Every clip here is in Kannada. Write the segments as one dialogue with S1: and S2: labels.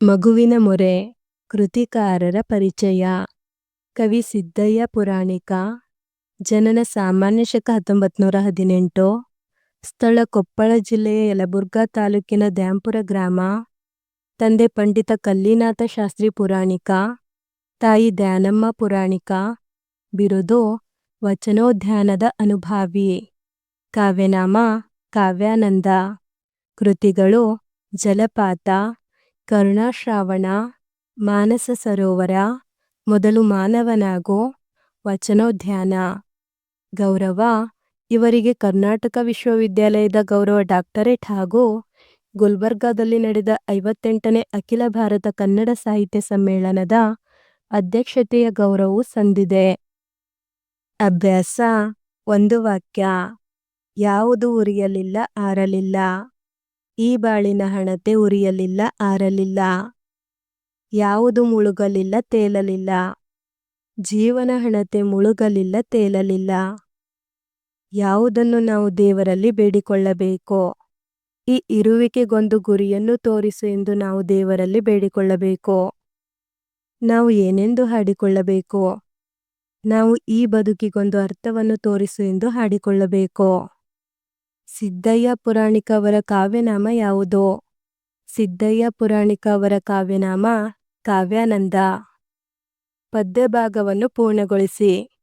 S1: ಮಗುವಿನ ಮೊರೆ ಕೃತಿಕಾರರ ಪರಿಚಯ. ಕವಿ ಸಿದ್ದಯ್ಯ ಪುರಾಣಿಕ. ಜನನ ಸಾಮಾನ್ಯ ಶಕ ಹತ್ತೊಂಬತ್ತು ನೂರ ಹದಿನೆಂಟು. ಸ್ಥಳ ಕೊಪ್ಪಳ ಜಿಲ್ಲೆಯ ಯಲಬುರ್ಗಾ ತಾಲೂಕಿನ ದ್ಯಾಂಪುರ ಗ್ರಾಮ. ತಂದೆ ಪಂಡಿತ ಕಲ್ಲಿನಾಥ ಶಾಸ್ತ್ರಿ ಪುರಾಣಿಕ. ತಾಯಿ ದ್ಯಾನಮ್ಮ ಪುರಾಣಿಕ. ಬಿರುದು ವಚನೋದ್ಯಾನದ ಅನುಭಾವಿ. ಕಾವ್ಯನಾಮ ಕಾವ್ಯಾನಂದ. ಕೃತಿಗಳು ಜಲಪಾತ. ಕರುಣಾಶ್ರಾವಣ, ಮಾನಸ ಸರೋವರ, ಮೊದಲು ಮಾನವನಾಗೋ, ವಚನೋದ್ಯಾನ. ಗೌರವ, ಇವರಿಗೆ ಕರ್ನಾಟಕ ವಿಶ್ವವಿದ್ಯಾಲಯದ ಗೌರವ ಡಾಕ್ಟರೇಟ್ ಹಾಗೂ ಗುಲ್ಬರ್ಗಾದಲ್ಲಿ ನಡೆದ ಐವತ್ತೆಂಟನೇ ಅಖಿಲ ಭಾರತ ಕನ್ನಡ ಸಾಹಿತ್ಯ ಸಮ್ಮೇಳನದ ಅಧ್ಯಕ್ಷತೆಯ ಗೌರವವು ಸಂದಿದೆ. ಅಭ್ಯಾಸ, ಒಂದು ವಾಕ್ಯ, ಯಾವುದು ಉರಿಯಲಿಲ್ಲ, ಆರಲಿಲ್ಲ. ಈ ಬಾಳಿನ ಹಣತೆ ಉರಿಯಲಿಲ್ಲ, ಆರಲಿಲ್ಲ. ಯಾವುದು ಮುಳುಗಲಿಲ್ಲ, ತೇಲಲಿಲ್ಲ. ಜೀವನ ಹಣತೆ ಮುಳುಗಲಿಲ್ಲ, ತೇಲಲಿಲ್ಲ. ಯಾವುದನ್ನು ನಾವು ದೇವರಲ್ಲಿ ಬೇಡಿಕೊಳ್ಳಬೇಕೋ? ಈ ಇರುವಿಕೆಗೊಂದು ಗುರಿಯನ್ನು ತೋರಿಸು ಎಂದು ನಾವು ದೇವರಲ್ಲಿ ಬೇಡಿಕೊಳ್ಳಬೇಕು? ನಾವು ಏನೆಂದು ಹಾಡಿಕೊಳ್ಳಬೇಕು? ನಾವು ಈ ಬದುಕಿಗೊಂದು ಅರ್ಥವನ್ನು ತೋರಿಸು ಎಂದು ಹಾಡಿಕೊಳ್ಳಬೇಕು? ಸಿದ್ದಯ್ಯ ಪುರಾಣಿಕ ಅವರ ಕಾವ್ಯನಾಮ ಯಾವುದು? ಸಿದ್ದಯ್ಯ ಪುರಾಣಿಕ ಅವರ ಕಾವ್ಯನಾಮ ಕಾವ್ಯಾನಂದ. ಪದ್ಯಭಾಗವನ್ನು ಪೂರ್ಣಗೊಳಿಸಿ.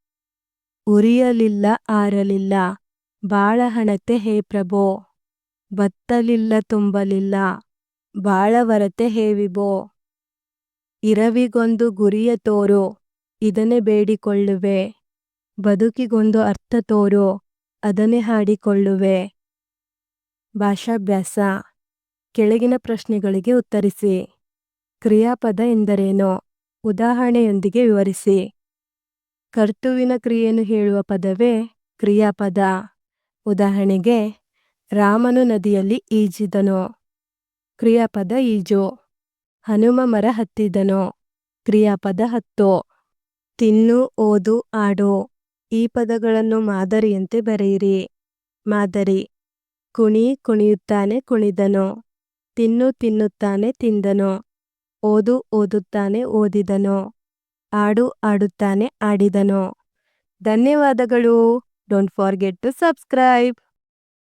S1: ಉರಿಯಲಿಲ್ಲ, ಆರಲಿಲ್ಲ. ಬಾಳ ಹಣತೆ ಹೇ ಪ್ರಭೋ. ಬತ್ತಲಿಲ್ಲ, ತುಂಬಲಿಲ್ಲ. ಬಾಳವರತೆ ಹೇ ವಿಭೋ. ಇರವಿಗೊಂದು ಗುರಿಯ ತೋರು, ಇದನ್ನೇ ಬೇಡಿಕೊಳ್ಳುವೆ. ಬದುಕಿಗೊಂದು ಅರ್ಥ ತೋರು, ಅದನ್ನೇ ಹಾಡಿಕೊಳ್ಳುವೆ. ಭಾಷಾಭ್ಯಾಸ. ಕೆಳಗಿನ ಪ್ರಶ್ನೆಗಳಿಗೆ ಉತ್ತರಿಸಿ. ಕ್ರಿಯಾಪದ ಎಂದರೇನು? ಉದಾಹರಣೆಯೊಂದಿಗೆ ವಿವರಿಸಿ. ಕರ್ತುವಿನ ಕ್ರಿಯೆಯನ್ನು ಹೇಳುವ ಪದವೇ ಕ್ರಿಯಾಪದ. ಉದಾಹರಣೆಗೆ, ರಾಮನು ನದಿಯಲ್ಲಿ ಈಜಿದನು. ಕ್ರಿಯಾಪದ ಈಜು. ಹನುಮ ಮರ ಹತ್ತಿದನು. ಕ್ರಿಯಾಪದ ಹತ್ತು. ತಿನ್ನು, ಓದು, ಆಡು. ಈ ಪದಗಳನ್ನು ಮಾದರಿಯಂತೆ ಬರೆಯಿರಿ. ಮಾದರಿ. ಕುಣಿ ಕುಣಿಯುತ್ತಾನೆ ಕುಣಿದನು. ತಿನ್ನು ತಿನ್ನುತ್ತಾನೆ ತಿಂದನು. ಓದು ಓದುತ್ತಾನೆ ಓದಿದನು. ಆಡು ಆಡುತ್ತಾನೆ ಆಡಿದನು. ಧನ್ಯವಾದಗಳು. Don't forget to subscribe